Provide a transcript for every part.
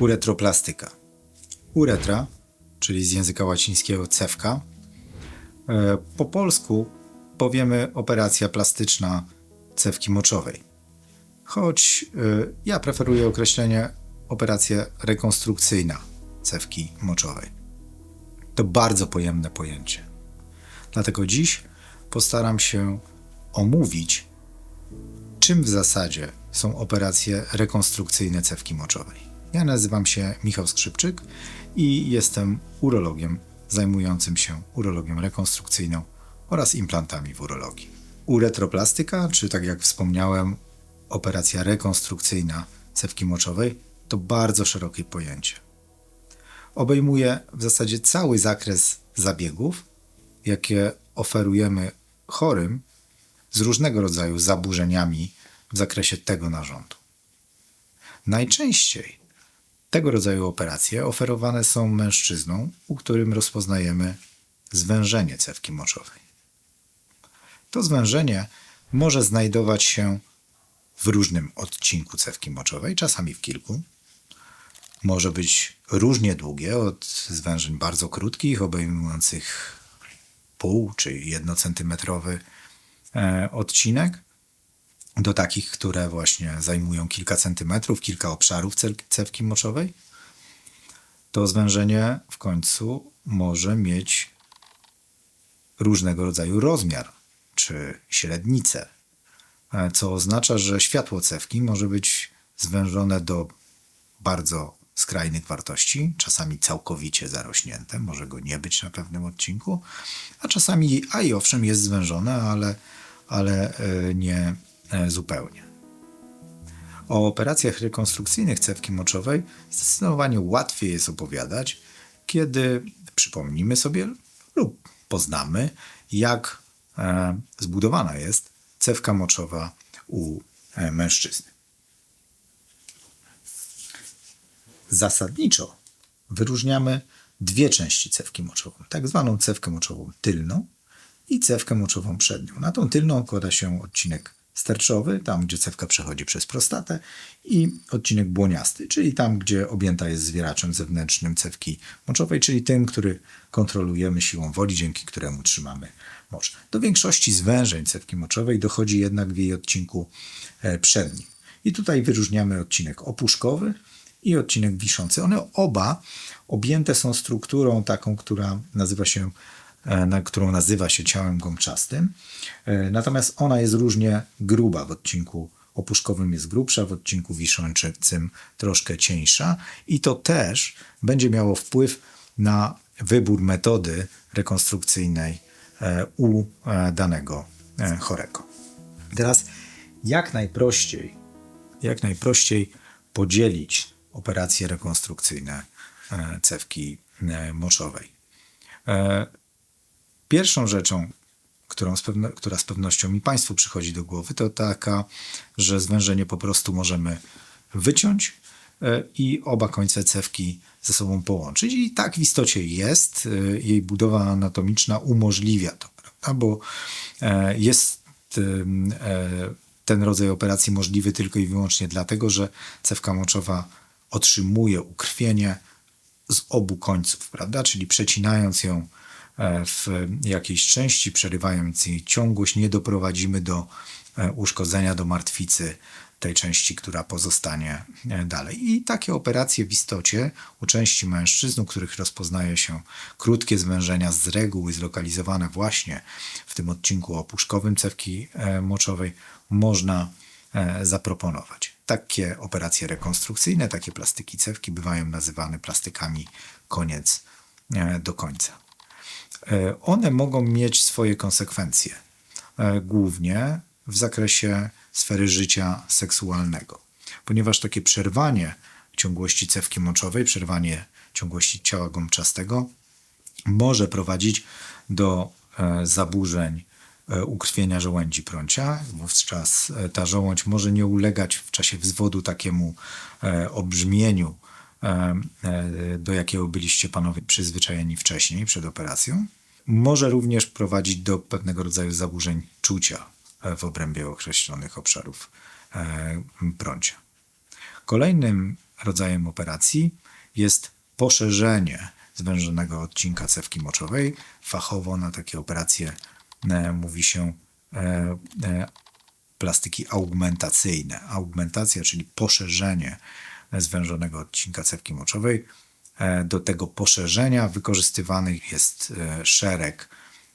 Uretroplastyka. Uretra, czyli z języka łacińskiego cewka. E, Po polsku powiemy operacja plastyczna cewki moczowej. Choć e, ja preferuję określenie operacja rekonstrukcyjna cewki moczowej. To bardzo pojemne pojęcie. Dlatego dziś postaram się omówić, czym w zasadzie są operacje rekonstrukcyjne cewki moczowej. Ja nazywam się Michał Skrzypczyk i jestem urologiem zajmującym się urologią rekonstrukcyjną oraz implantami w urologii. Uretroplastyka, czy tak jak wspomniałem, operacja rekonstrukcyjna cewki moczowej to bardzo szerokie pojęcie. Obejmuje w zasadzie cały zakres zabiegów, jakie oferujemy chorym z różnego rodzaju zaburzeniami w zakresie tego narządu. Najczęściej tego rodzaju operacje oferowane są mężczyznom, u którym rozpoznajemy zwężenie cewki moczowej. To zwężenie może znajdować się w różnym odcinku cewki moczowej, czasami w kilku. Może być różnie długie, od zwężeń bardzo krótkich, obejmujących pół czy jednocentymetrowy e, odcinek, do takich, które właśnie zajmują kilka centymetrów, kilka obszarów cewki moczowej. To zwężenie w końcu może mieć różnego rodzaju rozmiar czy średnicę, e, co oznacza, że światło cewki może być zwężone do bardzo skrajnych wartości, czasami całkowicie zarośnięte, może go nie być na pewnym odcinku, a czasami, a i owszem, jest zwężone, ale, ale e, nie zupełnie. O operacjach rekonstrukcyjnych cewki moczowej zdecydowanie łatwiej jest opowiadać, kiedy przypomnimy sobie lub poznamy, jak e, zbudowana jest cewka moczowa u e, mężczyzny. Zasadniczo wyróżniamy dwie części cewki moczowej, tak zwaną cewkę moczową tylną i cewkę moczową przednią. Na tą tylną kłada się odcinek sterczowy, tam gdzie cewka przechodzi przez prostatę i odcinek błoniasty, czyli tam gdzie objęta jest zwieraczem zewnętrznym cewki moczowej, czyli tym, który kontrolujemy siłą woli, dzięki któremu trzymamy mocz. Do większości zwężeń cewki moczowej dochodzi jednak w jej odcinku e, przednim. I tutaj wyróżniamy odcinek opuszkowy i odcinek wiszący. One oba objęte są strukturą taką, która nazywa się na którą nazywa się ciałem gąbczastym. E, Natomiast ona jest różnie gruba. W odcinku opuszkowym jest grubsza, w odcinku wiszącym troszkę cieńsza i to też będzie miało wpływ na wybór metody rekonstrukcyjnej e, u e, danego e, chorego. Teraz jak najprościej, jak najprościej podzielić operacje rekonstrukcyjne e, cewki e, moczowej. E, Pierwszą rzeczą, którą z pewno, która z pewnością mi Państwu przychodzi do głowy, to taka, że zwężenie po prostu możemy wyciąć e, i oba końce cewki ze sobą połączyć. I tak w istocie jest. E, Jej budowa anatomiczna umożliwia to, prawda? bo e, jest ten rodzaj operacji możliwy tylko i wyłącznie dlatego, że cewka moczowa otrzymuje ukrwienie z obu końców, prawda? Czyli przecinając ją w jakiejś części, przerywając jej ciągłość, nie doprowadzimy do e, uszkodzenia, do martwicy tej części, która pozostanie e, dalej. I takie operacje w istocie u części mężczyzn, u których rozpoznaje się krótkie zwężenia z reguły zlokalizowane właśnie w tym odcinku opuszkowym cewki e, moczowej, można e, zaproponować. Takie operacje rekonstrukcyjne, takie plastyki cewki bywają nazywane plastykami koniec e, do końca. E, One mogą mieć swoje konsekwencje, e, głównie w zakresie sfery życia seksualnego, ponieważ takie przerwanie ciągłości cewki moczowej, przerwanie ciągłości ciała gąbczastego może prowadzić do e, zaburzeń ukrwienia żołędzi prącia. Wówczas ta żołądź może nie ulegać w czasie wzwodu takiemu obrzmieniu, do jakiego byliście panowie przyzwyczajeni wcześniej, przed operacją. Może również prowadzić do pewnego rodzaju zaburzeń czucia e, w obrębie określonych obszarów e, prącia. Kolejnym rodzajem operacji jest poszerzenie zwężonego odcinka cewki moczowej. Fachowo na takie operacje e, mówi się e, e, plastyki augmentacyjne. Augmentacja, czyli poszerzenie zwężonego odcinka cewki moczowej. E, Do tego poszerzenia wykorzystywanych jest e, szereg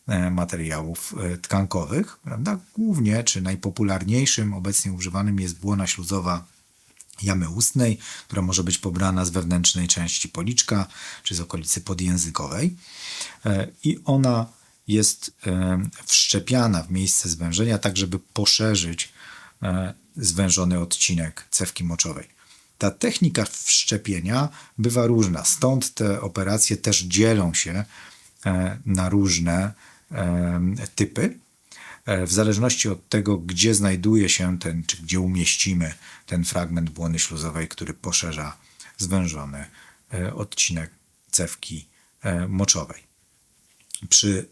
e, materiałów e, tkankowych, prawda? Głównie, czy najpopularniejszym obecnie używanym jest błona śluzowa jamy ustnej, która może być pobrana z wewnętrznej części policzka, czy z okolicy podjęzykowej. E, I ona jest e, wszczepiana w miejsce zwężenia, tak żeby poszerzyć e, zwężony odcinek cewki moczowej. Ta technika wszczepienia bywa różna, stąd te operacje też dzielą się e, na różne e, typy. E, W zależności od tego, gdzie znajduje się ten, czy gdzie umieścimy ten fragment błony śluzowej, który poszerza zwężony odcinek cewki moczowej. Przy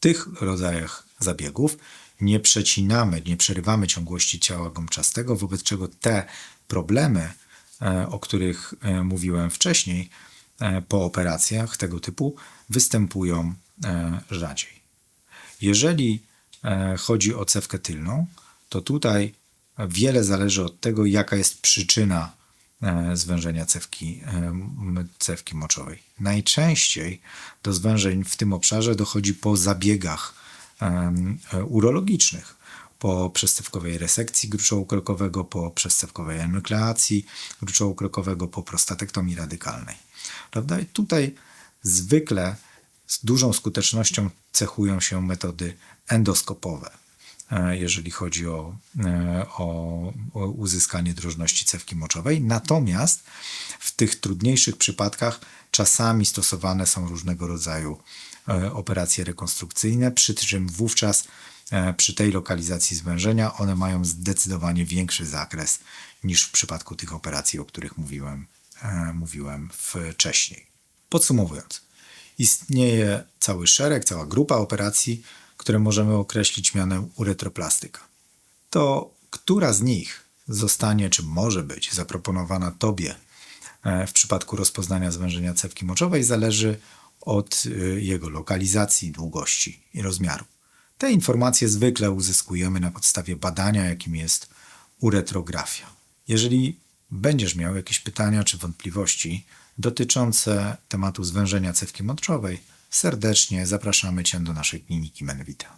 tych rodzajach zabiegów nie przecinamy, nie przerywamy ciągłości ciała gąbczastego, wobec czego te problemy, o których e, mówiłem wcześniej, e, po operacjach tego typu występują e, rzadziej. Jeżeli e, chodzi o cewkę tylną, to tutaj wiele zależy od tego, jaka jest przyczyna e, zwężenia cewki, e, cewki moczowej. Najczęściej do zwężeń w tym obszarze dochodzi po zabiegach e, urologicznych, po przestawkowej resekcji gruczołu-krokowego, po przestawkowej enukleacji gruczołu-krokowego, po prostatektomii radykalnej. Prawda? I tutaj zwykle z dużą skutecznością cechują się metody endoskopowe, e, jeżeli chodzi o, e, o, o uzyskanie drożności cewki moczowej. Natomiast w tych trudniejszych przypadkach czasami stosowane są różnego rodzaju e, operacje rekonstrukcyjne, przy czym wówczas przy tej lokalizacji zwężenia one mają zdecydowanie większy zakres niż w przypadku tych operacji, o których mówiłem, e, mówiłem wcześniej. Podsumowując, istnieje cały szereg, cała grupa operacji, które możemy określić mianem uretroplastyka. To która z nich zostanie, czy może być zaproponowana Tobie e, w przypadku rozpoznania zwężenia cewki moczowej, zależy od jego lokalizacji, długości i rozmiaru. Te informacje zwykle uzyskujemy na podstawie badania, jakim jest uretrografia. Jeżeli będziesz miał jakieś pytania czy wątpliwości dotyczące tematu zwężenia cewki moczowej, serdecznie zapraszamy Cię do naszej kliniki Menvita.